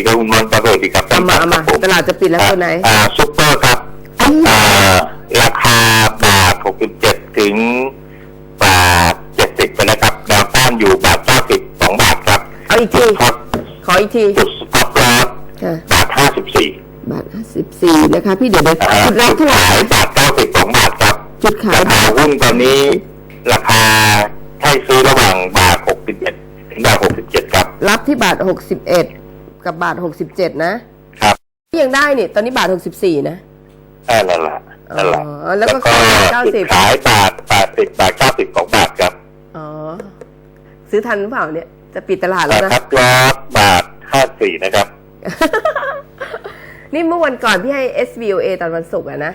ดีครับคุณมอนครับสวัสดีครับเอามาเอามาครับผตลาดจะปิดแล้วตัวไหน อ่าซุปเปอร์ครับอ่าราคาบาท67 ถึงบาท70ไปนะครับแนวต้านอยู่บาท90 2บาทครับเอาอีกทีครับขออีกทีจุดสต็อปลอสค่ะบาท54 บาทห้าสิบสี่นะคะ พี่เดี๋ยวเดี๋ยวอ่าจุดรับเท่าไหร่ขายบาท92 บาทครับ จุดขายราคาหุ้นตอนนี้ ราคาให้ซื้อระหว่างบาท61 ถึงบาท67 ครับ รับที่บาทห กสิบเอ็ดกับบาทหกสิบเจ็ดนะครับยังได้นี่ตอนนี้บาทหกสิบสี่นะอ่านั่นแหละนั่นแหละอ๋อแล้วก็ขายจุด90ขายบาท80บาท90 2บาทครับอ๋อซื้อทันหรือเปล่าเนี่ย จะปิดตลาดแล้วนะนะครับลอสบาท54นะครับ นี่เมื่อวันก่อนพี่ให้ SVOA ตอนวันศุกร์อะนะ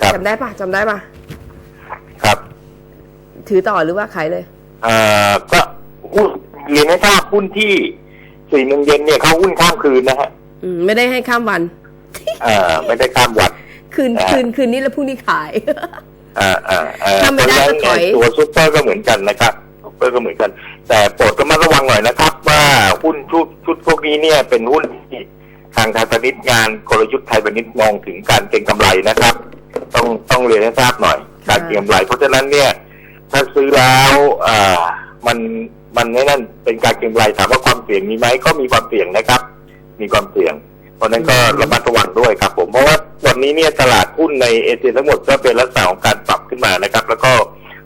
ครับจำได้ปะจำได้ปะครับ ถือต่อหรือว่าขายเลย เอ่อก็หุ้นเรียนให้ทราบหุ้นที่ สี่โมงเย็นเนี่ยเขาหุ้นข้ามคืนนะฮะอืมไม่ได้ให้ข้ามวันเอ่อไม่ได้ข้ามวันคืนอ่าคืนคืนนี้แล้วพรุ่งนี้ขายอ่าอ่าอ่าถ้าไม่ได้ก็ถอยเพราะฉะนั้นตัวซุปเปอร์ก็เหมือนกันนะครับซุปเปอร์ก็เหมือนกัน แต่โปรดระมัดระวังหน่อยนะครับ ว่าหุ้นชุดชุดพวกนี้เนี่ยเป็นหุ้นที่ทางไทยพาณิชย์งานกลยุทธ์ไทยพาณิชย์มองถึงการเก็งกำไรนะครับ ต้องต้องเรียนให้ทราบหน่อย การเก็งกำไร เพราะฉะนั้นเนี่ยถ้าซื้อแล้วอ่ามัน มันไม่นั่นเป็นการเก็งกำไรถามว่าความเสี่ยงมีไหมก็มีความเสี่ยงนะครับ มีความเสี่ยง เพราะฉะนั้นก็ระมัดระวังด้วยครับ ผมเพราะว่าวันนี้เนี่ยตลาดหุ้นในเอเชียทั้งหมดก็เป็นลักษณะของการปรับขึ้นมานะครับ แล้วก็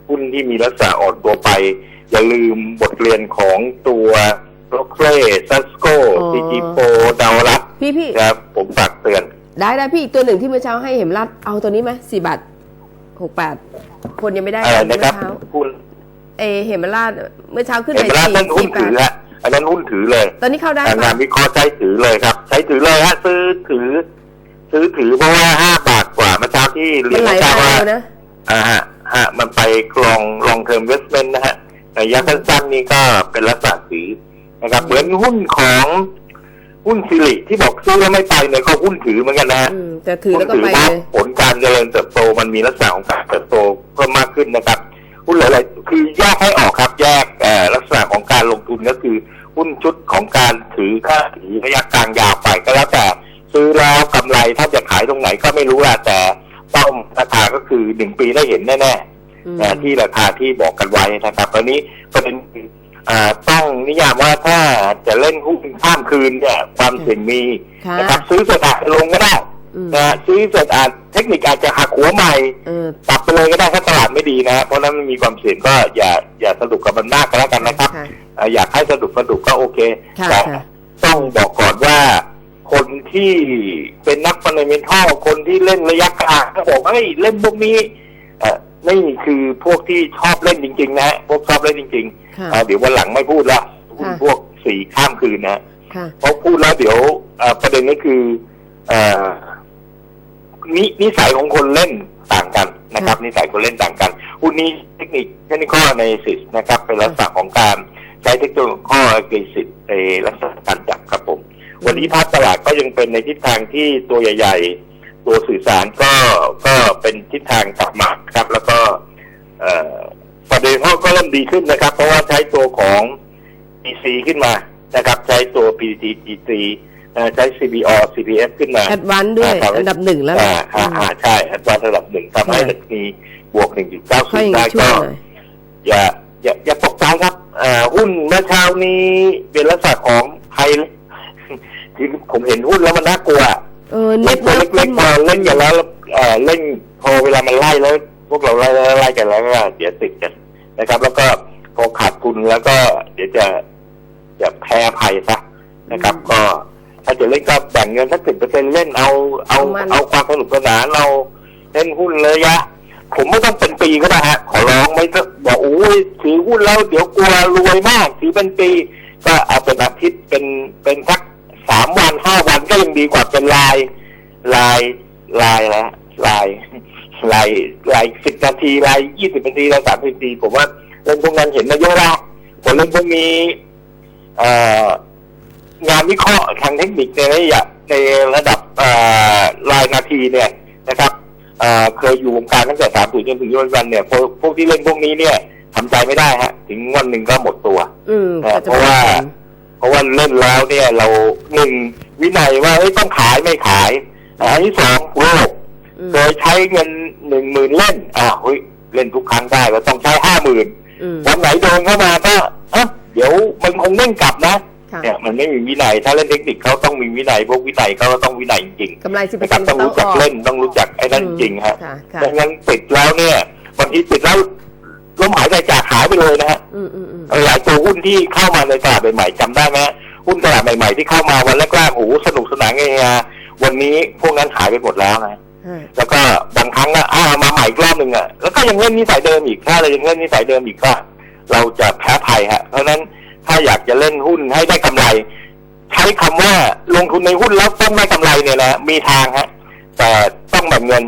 หุ้นที่มีลักษณะอ่อนตัวไป อย่าลืมบทเรียนของตัวโรเซ่ซัสโกอ๋อซีจีโปดาวรักพี่พี่ครับผมฝากเตือน ได้ได้พี่อีกตัวหนึ่งที่เมื่อเช้าให้เห็นรัดเอาตัวนี้ไหมสี่บาทหกแปดคนยังไม่ได้อะไรเมื่นะอครับเช้าหุ้น เอเห็นมันลาดเมื่อเช้าขึ้นเห็ไปนไหมล่ะสี่นั่นหุ้นสี่แปถืดอฮะอันนั้นหุ้นถือเลย ตอนนี้เข้าได้งาปะนวิเคราะห์ใช้ถือเลยครับ ใช้ถือเลยฮะซื้อถือ ซื้อถือเพราะว่าห้าบาทกว่าเมื่อเช้าที่เรีมัยนนไหลเมื่อมาเช้าว่าเร็วนะอ่าฮะฮะมันไปกลองลองเทอมเวสเมนนะฮะระยะสั้นๆนี่ก็เป็นลักษณะถือนะครับ เหมือนหุ้นของหุ้นสิริที่บอกซื้อแล้วไม่ไปเนี่ยก็หุ้นถือเหมือนกันนะฮะอืมแต่ถือแล้วก็หุ้นไปเพเลราะยผลการเจริญเติบโตมันมีลักษณะของการเติบโตเพิ่มมากขึ้นนะครับ หุ้นหลายๆ คือแยกให้ออกครับแยกเอ่อลักษณะของการลงทุนก็คือหุ้นชุดของการถือค่าถือระยะกลางยาวไปก็แล้วแต่ ซื้อแล้วกำไรถ้าจะขายตรงไหนก็ไม่รู้ละแต่เป้าราคาก็คือหนึ่งปีได้เห็นแน่ๆอืมนะที่ราคาที่บอกกันไว้นะครับตอนนี้ประเด็นคืออ่าต้องนิยามว่าถ้าจะเล่นหุ้นข้ามคืนเนี่ยความเสี่ยงมีค่ะนะครับซื้อเสร็จอาจจะลงก็ได้อืม นะฮะซื้อเสร็จอาจเทคนิคอาจจะหักหัวใหม่เออปรับไปเลยก็ได้ถ้าตลาดไม่ดีนะฮะเพราะฉะนั้นมันมีความเสี่ยงก็อย่าอย่าสนุกกับมันมากก็แล้วกันนะครับค่ะอ่าอยากให้สนุกสนุกก็โอเคค่ะแต่ค่ะต้องบอกก่อนว่าคนที่เป็นนักฟันเดเมนทัลคนที่เล่นระยะกลางก็บอกว่าเฮ้ยเล่นพวกนี้เอ่อนี่คือพวกที่ชอบเล่นจริง ๆ นะฮะพวกชอบเล่นจริงค่ะๆอ่าเดี๋ยววันหลังไม่พูดละหุ้นค่ะพวกสีข้ามคืนนะค่ะเพราะพูดแล้วเดี๋ยวเอ่อประเด็นก็คือเอ่อ นินิสัยของคนเล่นต่างกันนะครับ นิสัยคนเล่นต่างกันหุ้นนี้เทคนิคเทคนิคอลในสิสนะครับ เป็นลักษณะของการใช้เทคโนโลยีข้อเกสิตในลักษณะการจับครับผม วันนี้ภาพตลาดก็ยังเป็นในทิศทางที่ตัวใหญ่ ๆ ตัวสื่อสารก็ก็เป็นทิศทางกลับมาครับ แล้วก็เอ่อประเด็นเขาก็เริ่มดีขึ้นนะครับ เพราะว่าใช้ตัวของ PC ขึ้นมานะครับ ใช้ตัว PTGC เอ่อ ใช้ CBO CPF ขึ้นมาแอดวานด้วยครับอันดับหนึ่งแล้วอ่านะอ่าอ่าใช่อัตราระดับหนึ่งทำให้ค่ะดัชนีบวกค่อย1.90 ได้ช่วก็ยหน่อยอย่าอย่าอย่าตกใจครับอ่าหุ้นเมื่อเช้านี้เป็นลักษณะของไทยคือผมเห็นหุ้นแล้วมันน่ากลัวเออเล็เน็กตตัวเล็กๆพอเล่นกันแล้วเอ่อเล่นพอเวลามันไล่แล้ว พวกเราไล่ไล่ไล่กันแล้วก็เดี๋ยวติดกันนะครับ แล้วก็พอขาดทุนแล้วก็เดี๋ยวจะจะแพ้ภัยซะนะครับ ก็ ถ้าจะเล่นก็แบ่งเงินสักสิบเปอร์เซ็นเล่นเอาเอาเอามันเอาความสนุกสนานเราเล่นหุ้นระยะ ผมไม่ต้องเป็นปีก็ได้ฮะ ขอร้องไม่ต้องบอกโอ้ยถือหุ้นแล้วเดี๋ยวกลัวรวยมากถือเป็นปี ก็เอาเป็นอาทิตย์เป็นเป็นสักสามวันห้าวันก็ยังดีกว่าเป็นลายลายลายละลายลายลายสิบนาทีลายยี่สิบนาทีลายสามสิบนาทีผมว่าเรื่องพวกนั้นเห็นมาเยอะแล้วผมเรื่องพวกนี้เอ่อ งานวิเคราะห์ทางเทคนิคในระยะในระดับเอ่อรายนาทีเนี่ยนะครับเอ่อเคยอยู่วงการตั้งแต่สามถึงจนถึงวันวันเนี่ยพวกพวกที่เล่นพวกนี้เนี่ยทำใจไม่ได้ฮะ ถึงวันหนึ่งก็หมดตัวอืมเอ่อก็จะเพราะว่าเป็นราะว่าเล่นแล้วเนี่ยเราหนึ่งวินัยว่าเอ้ยต้องขายไม่ขายอันที่สองโลภอืมเคยใช้เงินหนึ่งหมื่นเล่นอ้าวเฮ้ยเล่นทุกครั้งได้ก็ต้องใช้ห้าหมื่นอืมวันไหนโดนเข้ามาก็เอะเดี๋ยวมันคงเล่นกลับนะค่ะ เนี่ยมันไม่มีวินัยถ้าเล่นเทคนิคเขาต้องมีวินัยพวกวินัยเขาก็ต้องวินัยจริงกำไรสิบๆเปอนะร์ครัเซ็บนต์ต้องรู้จักเล่นต้องรู้จักไอ้นั่นจริงฮะค่ะค่ะไม่งั้นติดแล้วเนี่ยบางทีติดแล้วล้มหายใจจากหายไปเลยนะฮะอืมอืมอืมหลายตัวหุ้นที่เข้ามาในตลาดใหม่ๆจำได้ไหมฮะหุ้นตลาดใหม่ๆที่เข้ามาวันแรกๆโอ้โหสนุกสนานไงฮะวันนี้พวกนั้นหายไปหมดแล้วนะฮะแล้วก็บางครั้งอะอ้ามาใหม่อีกรอบหนึ่งอะแล้วก็ยังเล่นนิสัยเดิมอีกถ้าเรายังเล่นนิสัยเดิมอีกก็ เราจะแพ้ภัยฮะ เพราะฉะนั้น ถ้าอยากจะเล่นหุ้นให้ได้กำไร ใช้คำว่าลงทุนในหุ้นแล้วต้องได้กำไรเนี่ยนะมีทางฮะ แต่ต้องแบ่งเงิน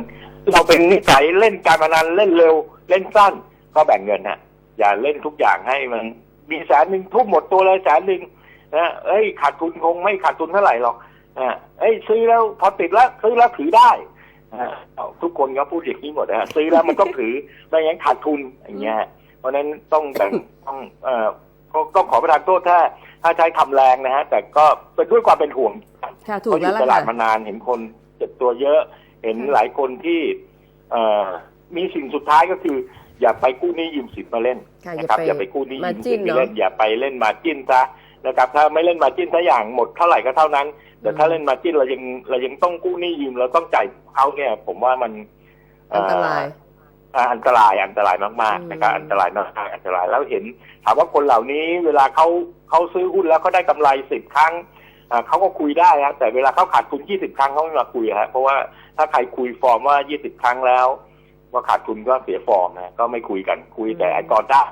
เราเป็นนิสัยเล่นการพนันเล่นเร็ว เล่นสั้น ก็แบ่งเงินฮะอย่าเล่นทุกอย่างให้มัน มีแสนหนึ่งทุ่มหมดตัวเลยแสนหนึ่งนะเอ้ยขาดทุนคงไม่ขาดทุนเท่าไหร่หรอกนะเอ้ยซื้อแล้วพอติดแล้วซื้อแล้วถือได้ทุกคนก็พูดอย่างนี้หมดนะฮะซื้อแล้วมันต้องถือไม่งั้นขาดทุนอย่างเงี้ยเพราะนั้นต้องแบ่งต้องเอ่อ ก็ต้องขอประทานโทษถ้า ถ้าใช้คำแรงนะฮะ แต่ก็เป็นด้วยความเป็นห่วงค่ะถูเขากอแล้วยู่ล่ะตลาดค่ะมานานเห็นคนเจ็บตัวเยอะ เห็นค่ะหลายคนที่เอ่อมีสิ่งสุดท้ายก็คือ อย่าไปกู้หนี้ยืมสินมาเล่นค่ะนะครับออย่าย่าไปไปกู้หนี้มายืมจิ้สินนเนอะเล่น อย่าไปเล่นมาจิ้นซะนะครับถ้าไม่เล่นมาจิ้นซะอย่างหมดเท่าไหร่ก็เท่านั้น แต่ถ้าเล่นมาจิ้นเรายังเรายังต้องกู้หนี้ยืมเราต้องจ่ายเขาเนี่ย ผมว่ามันเอันตราย อ่าอันตรายอันตรายมากๆนะครับอืมอันตรายมากๆอันตรายแล้วเห็น ถามว่าคนเหล่านี้เวลาเขาเขาซื้อหุ้นแล้วเขาได้กำไรสิบครั้งอ่าเขาก็คุยได้ฮะแต่เวลาเขาขาดทุนยี่สิบครั้งเขาไม่มาคุยฮะเพราะว่าถ้าใครคุยฟอร์มว่ายี่สิบครั้งแล้ว ว่าขาดทุนก็เสียฟอร์มนะก็ไม่คุยกันคุยแต่ไอ้ก่อนได้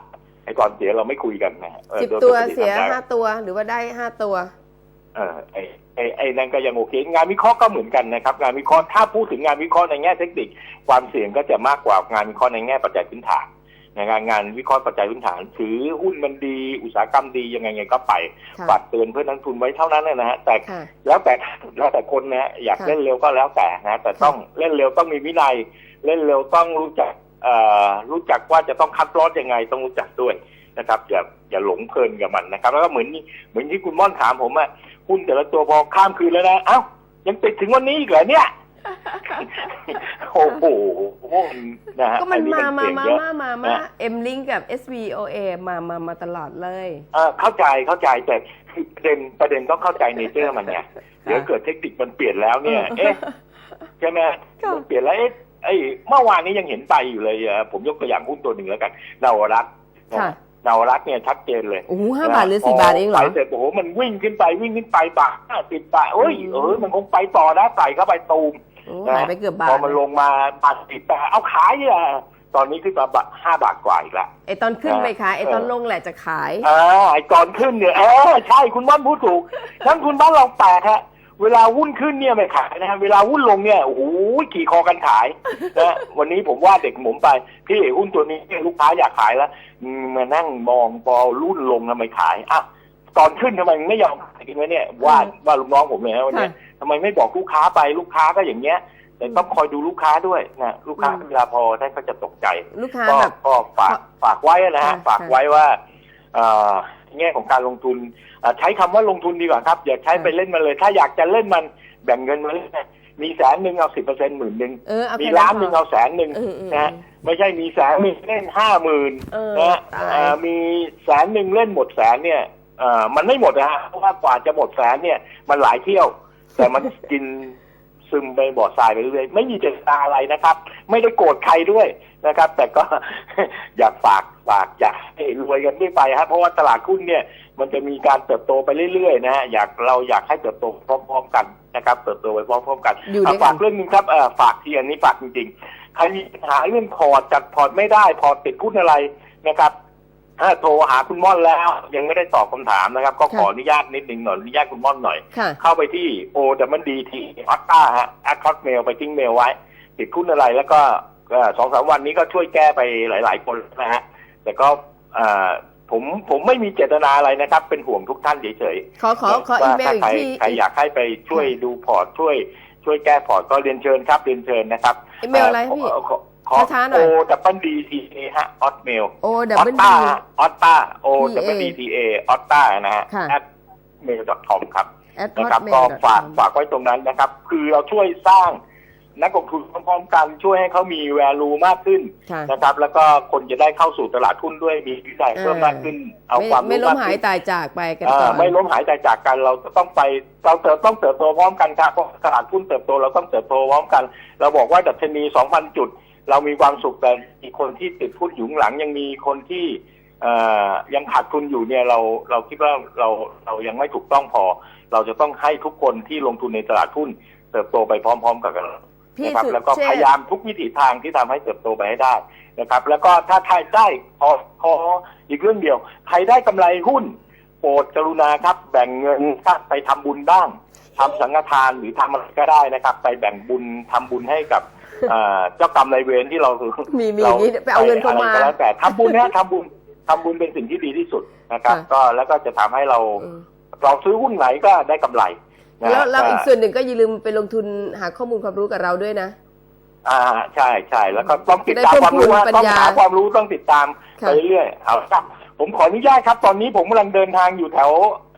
ไอ้ก่อนเสียเราไม่คุยกันนะเออสิบโดยตัวปกติเสียทำได้ห้าตัวหรือว่าได้ห้าตัว เออไอ้ ไอ้ไอ้นั่นก็ยังโอเค งานวิเคราะห์ก็เหมือนกันนะครับ งานวิเคราะห์ถ้าพูดถึงงานวิเคราะห์ในแง่เทคนิค ความเสี่ยงก็จะมากกว่างานวิเคราะห์ในแง่ปัจจัยพื้นฐานนะครับงานวิเคราะห์ปัจจัยพื้นฐาน ถือหุ้นมันดีอุตสาหกรรมดียังไงไงก็ไปค่ะฝากเตือนเพื่อนนักทุนไว้เท่านั้นนะฮะแต่ค่ะแล้วแต่แล้วแต่คนนะฮะอยากค่ะเล่นเร็วก็แล้วแต่นะแต่ต้องเล่นเร็วต้องมีวินัย เล่นเร็วต้องรู้จักเอ่อรู้จักว่าจะต้องคัดลอสยังไงต้องรู้จักด้วย นะครับอย่าอย่าหลงเพลินกับมันนะครับ แล้วก็เหมือนเหมือนที่คุณม่อนถามผมอะหุ้นแต่ละตัวพอข้ามคืนแล้วนะเอ้ายังติดถึงวันนี้อีกเหรอเนี่ยโอ้โหนะฮะก็มันอัมามาเสี่ยงมาเยอะมามามานะเอ็มลิงกับ SVOA มามามาตลอดเลยเออเข้าใจเข้าใจแต่คือประเด็นประเด็นต้องเข้าใจเนเจอร์มันไงเดี๋ยวเกิดเทคนิคมันเปลี่ยนแล้วเนี่ย เอ๊ะใช่ไหมค่ะมันเปลี่ยนแล้วเอ๊ะไอ้เมื่อวานนี้ยังเห็นไปอยู่เลยอะผมยกตัวอย่างหุ้นตัวหนึ่งแล้วกันนาวรัต น์นะค่ะนาวรัตน์เนี่ยชัดเจนเลยโอ้โหห้าบาทหรือสี่บาทเองเหรอไปเสร็จโอ้โหมันวิ่งขึ้นไปวิ่งขึ้นไปบาทห้าสิบบาทโอ้ยอืมเออมันคงไปต่อนะใส่เข้าไปตูมโอ้หายไปเกือบบาทพอมันลงมาบาทสิบบาทเอาขายอะตอนนี้ขึ้นมาบาทห้าบาทกว่าอีกละไอตอนขึ้นไปขายไอตอนเออลงแหละจะขายอ่าไอ้ก่อนขึ้นเนี่ยเออใช่คุณบ้านพูดถูกทั้งคุณบ้านเราแปลกฮะ เวลาหุ้นขึ้นเนี่ยไม่ขายนะฮะเวลาหุ้นลงเนี่ยโอ้โหขี่คอกันขายนะวันนี้ผมว่าเด็กผมไปพี่หุ้นตัวนี้เนี่ยลูกค้าอยากขายแล้วอืมมานั่งมองพอรุ่นลงทำไมขายอะตอนขึ้นทำไมไม่ยอมขายกันวะเนี่ยว่าว่าลูกน้องผมเลยนะวันเนี้ยทำไมไม่บอกลูกค้าไปลูกค้าก็อย่างเงี้ยแต่ต้องคอยดูลูกค้าด้วยนะลูกค้าอืมเวลาพอท่านก็จะตกใจลูกค้าก็แบบก็ฝากฝากไว้นะฮะค่ะฝากไว้ว่าเอ่อ แง่ของการลงทุนอ่าใช้คำว่าลงทุนดีกว่าครับ อย่าใช้ไปเล่นมันเลย ถ้าอยากจะเล่นมันแบ่งเงินมาเล่นนะมีแสนหนึ่งเอาสิบเปอร์เซ็นต์หมื่นหนึ่งเออเอามีแค่ล้านพหนึ่งเอาแสนหนึ่งเออเออนะฮะไม่ใช่มีแสนหนึ่งเล่นห้าหมื่นเออนะฮะตายเอ่อมีแสนหนึ่งเล่นหมดแสนเนี่ยเอ่อมันไม่หมดนะฮะเพราะว่ากว่าจะหมดแสนเนี่ยมันหลายเที่ยว แต่มันกิน ซึมไปบ่อทรายไปเรื่อยๆไม่มีเจตนาอะไรนะครับ ไม่ได้โกรธใครด้วยนะครับ แต่ก็อยากฝากฝากอยากให้รวยกันด้วยไปครับเพราะว่าตลาดหุ้นเนี่ย มันจะมีการเติบโตไปเรื่อยๆนะฮะอยากเราอยากให้เติบโตพร้อม ๆ กันนะครับ เติบโตไปพร้อมๆกันอยู่ด้วยกันอะฝากเรื่องหนึงครับเอ่อฝากที่อันนี้ฝากจริงๆใครมีปัญหาเรื่องพอร์ตจัดพอร์ตไม่ได้พอร์ตติดหุ้นอะไรนะครับ ถ้าโทรหาคุณม่อนแล้ว ยังไม่ได้ตอบคำถามนะครับ ก็ขออนุญาตนิดนึงหน่อยอนุญาตคุณม่อนหน่อย ค่ะ เข้าไปที่ o w d t o t t a ฮะ at hotmail ไปทิ้งเมลไว้ ติดหุ้นอะไรแล้วก็เอ่อสองสามวันนี้ก็ช่วยแก้ไปหลาย ๆ คนนะฮะ แต่ก็เอ่อผมผมไม่มีเจตนาอะไรนะครับ เป็นห่วงทุกท่านเฉยขอขอขออีว่าเมลถ้าอีกใครที่ใครอยากให้ไปช่วยดูพอร์ตช่วย ช่วยแก้พอร์ตก็เรียนเชิญครับเรียนเชิญนะครับอีเมลอะไรพี่ ขอขอ ช้าๆหน่อย o w d t a ฮะ hotmail O ออ W ตตา D ออตตา O T A W D T A ออตตานะฮะ ค่ะ at hotmail.com ครับ at นะครับ hotmail ก็ฝาก com ฝากไว้ตรงนั้นนะครับ คือเราช่วยสร้างนักลงทุนพร้อมๆกันช่วยให้เขามี value มากขึ้นค่ะนะครับ แล้วก็คนจะได้เข้าสู่ตลาดหุ้นด้วยมีวิสัยเพิ่มมากขึ้น เอาไม่ความไม่รู้ล้มมากหายขึ้นตายจากไปกันอ่าก่อน ไม่ล้มหายใจจากกันเราจะต้องไปเราเติบต้องเติบโตพร้อมกันครับเพราะตลาดหุ้นเติบโตเราต้องเติบโตพร้อมกัน เราบอกว่าดัชนี 2,000 จุด เรามีความสุขแต่อีกคนที่ติดหุ้นอยู่ข้างหลังยังมีคนที่เอ่อยังขาดทุนอยู่เนี่ยเราเราคิดว่าเราเรายังไม่ถูกต้องพอ เราจะต้องให้ทุกคนที่ลงทุนในตลาดหุ้นเติบโตไปพร้อม ๆ กับกันพี่นะครับสุแล้วก็เชษฐ์พยายามทุกวิถีทางที่ทำให้เติบโตไปให้ได้นะครับ แล้วก็ถ้าใครได้พอพออีกเรื่องเดียว ใครได้กำไรหุ้น โปรดกรุณาครับ แบ่งเงินครับไปทำบุญบ้างทำสังฆทานหรือทำอะไรก็ได้นะครับ ไปแบ่งบุญทำบุญให้กับอ่า เจ้ากรรมนายเวรที่เรามีมีอย่างนี้ไปเอาเงินเข้ามาอะไรก็แล้วแต่ทำบุญนะทำบุญทำบุญเป็นสิ่งที่ดีที่สุดนะครับค่ะก็แล้วก็จะทำให้เราอืมเราซื้อหุ้นไหนก็ได้กำไรนะแล้วแล้วอีกอ่าส่วนหนึ่งก็อย่าลืมไปลงทุนหาข้อมูลความรู้กับเราด้วยนะ อ่าใช่ใช่แล้วก็ต้องติดตามได้ความรู้เพิ่มพูนว่าต้องปัญญาหาความรู้ต้องติดตามค่ะไปเรื่อยๆเอาละครับผมขออนุญาตครับ ตอนนี้ผมกำลังเดินทางอยู่แถว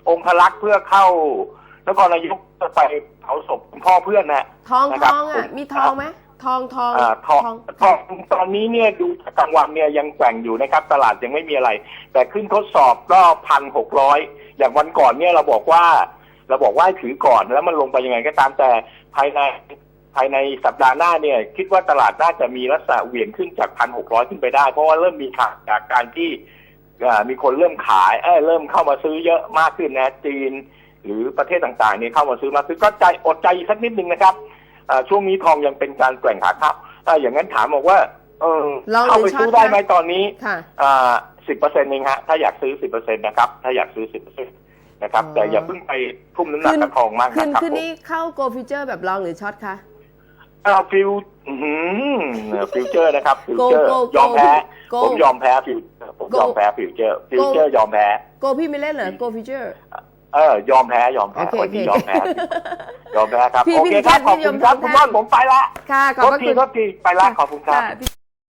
องคลักษ์เพื่อเข้านครนายกจะไปเผาศพคุณพ่อเพื่อนนะทองนะทครับองอะผมมีทองไหม ทองทองอ่าทองทองตอนนี้เนี่ยดูจากกลางวันเนี่ยยังแกว่งอยู่นะครับ ตลาดยังไม่มีอะไร แต่ขึ้นทดสอบก็พันหกร้อยอย่างวันก่อนเนี่ยเราบอกว่า เราบอกว่าให้ถือก่อนแล้วมันลงไปยังไงก็ตามแต่ภายในภายในสัปดาห์หน้าเนี่ยคิดว่าตลาดน่าจะมีลักษณะเหวี่ยงขึ้นจากพันหกร้อยขึ้นไปได้ เพราะว่าเริ่มมีข่าวจากการที่อ่ามีคนเริ่มขายเอ้ยเริ่มเข้ามาซื้อเยอะมากขึ้นนะจีน หรือประเทศต่างๆเนี่ยเข้ามาซื้อมากขึ้นก็ใจอดใจอีกสักนิดนึงนะครับอ่า ช่วงนี้ทองยังเป็นการแกว่งขาเข้าอ่าอย่างนั้นถามบอกว่า เออลองหรือเข้าไปซื้อช็อตได้คะไหมตอนนี้ค่ะอ่าสิบเปอร์เซ็นต์เองฮะถ้าอยากซื้อสิบเปอร์เซ็นต์นะครับ ถ้าอยากซื้อสิบเปอร์เซ็นต์นะครับอ๋อแต่อย่าเพิ่งไปทุ่มน้ำหนักขึ้นกับทองมากขึ้นนะครับขึ้นผมนี่เข้า go future แบบลองหรือช็อตคะอ่าฟิวฟิวเจอร์นะครับฟิวเจอร์ Go, go, ยอมแพ้ go ผมยอมแพ้ฟิวผม Go ยอมแพ้ฟิวเจอร์ฟิวเจอร์ยอมแพ้ go พี่ไม่เล่นเหรอ go future เอ อยอมแพ้ยอมแพ้โอเควันนี้โอเคยอมแพ้ยอมแพ้ครับพี่โอเคครับพี่ขอบคุณครับพี่ยอมคุณม่อนผมไปละค่ะขโทอบพษระทีคุณโทษทีไปละขอบคุณครับค่ะพี่